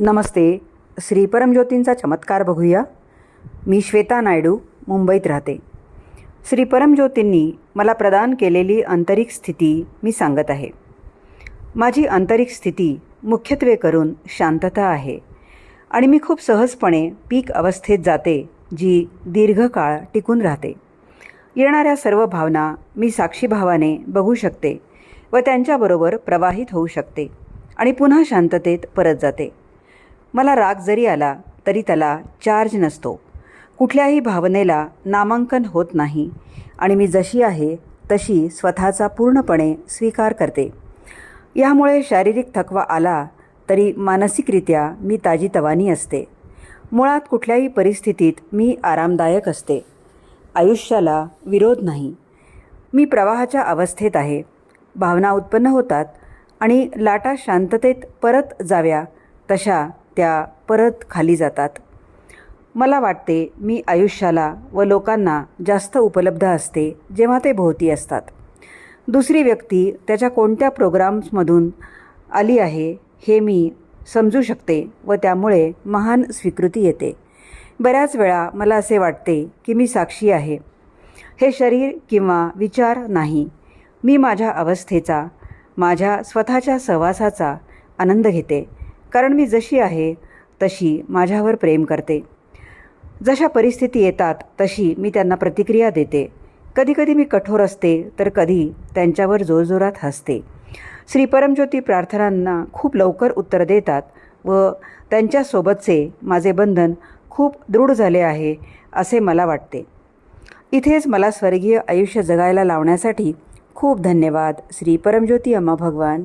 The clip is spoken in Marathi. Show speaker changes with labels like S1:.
S1: नमस्ते. श्री परमज्योतींचा चमत्कार बघूया. मी श्वेता नायडू मुंबईत राहते. श्री परमज्योतींनी मला प्रदान केलेली आंतरिक स्थिती मी सांगत आहे. माझी आंतरिक स्थिती मुख्यत्वे करून शांतता आहे आणि मी खूप सहजपणे पीक अवस्थेत जाते जी दीर्घकाळ टिकून राहते. येणाऱ्या सर्व भावना मी साक्षीभावाने बघू शकते व त्यांच्याबरोबर प्रवाहित होऊ शकते आणि पुन्हा शांततेत परत जाते. मला राग जरी आला तरी त्याला चार्ज नसतो. कुठल्याही भावनेला नामांकन होत नाही. आणि मी जशी आहे तशी स्वतःचा पूर्णपणे स्वीकार करते. यामुळे शारीरिक थकवा आला तरी मानसिकरित्या मी ताजीतवानी असते. मुळात कुठल्याही परिस्थितीत मी आरामदायक असते. आयुष्याला विरोध नाही. मी प्रवाहाच्या अवस्थेत आहे. भावना उत्पन्न होतात आणि लाटा शांततेत परत जाव्या तशा त्या परत खाली जातात. मला वाटते मी आयुष्याला व लोकांना जास्त उपलब्ध असते जेव्हा ते भोवती असतात. दुसरी व्यक्ती त्याच्या कोणत्या प्रोग्राम्समधून आली आहे हे मी समजू शकते व त्यामुळे महान स्वीकृती येते. बऱ्याच वेळा मला असे वाटते की मी साक्षी आहे. हे शरीर किंवा विचार नाही. मी माझ्या अवस्थेचा माझ्या स्वतःच्या सहवासाचा आनंद घेते. कारण मी जशी आहे तशी माझ्यावर प्रेम करते. जशा परिस्थिती येतात तशी मी त्यांना प्रतिक्रिया देते. कधीकधी मी कठोर असते तर कधी त्यांच्यावर जोरजोरात हसते. श्री परमज्योती प्रार्थनांना खूप लवकर उत्तर देतात व त्यांच्यासोबतचे माझे बंधन खूप दृढ झाले आहे असे मला वाटते. इथेच मला स्वर्गीय आयुष्य जगायला लावण्यासाठी खूप धन्यवाद श्री परमज्योती अम्मा भगवान.